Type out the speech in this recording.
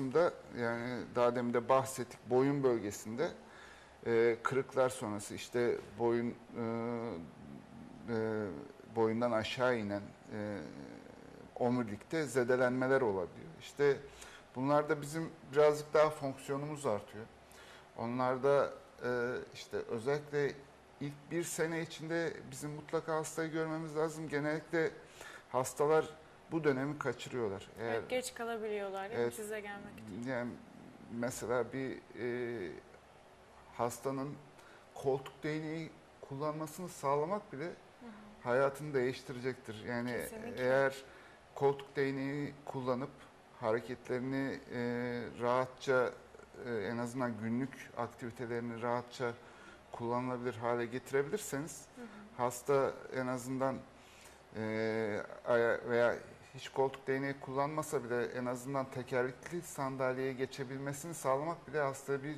da yani daha demin de bahsettik boyun bölgesinde e, kırıklar sonrası işte boyun e, e, boyundan aşağı inen e, omurilikte zedelenmeler olabiliyor. İşte bunlarda bizim birazcık daha fonksiyonumuz artıyor. Onlarda e, işte özellikle ilk bir sene içinde bizim mutlaka hastayı görmemiz lazım. Genellikle hastalar bu dönemi kaçırıyorlar. Eğer Evet, geç kalabiliyorlar değil Evet. size gelmek için? yani mesela bir e, hastanın koltuk değneği kullanmasını sağlamak bile hayatını değiştirecektir. Yani Kesinlikle. eğer koltuk değneği kullanıp hareketlerini e, rahatça e, en azından günlük aktivitelerini rahatça kullanılabilir hale getirebilirseniz hasta en azından e, hiç koltuk değneği kullanmasa bile en azından tekerlekli sandalyeye geçebilmesini sağlamak bile hastaya bir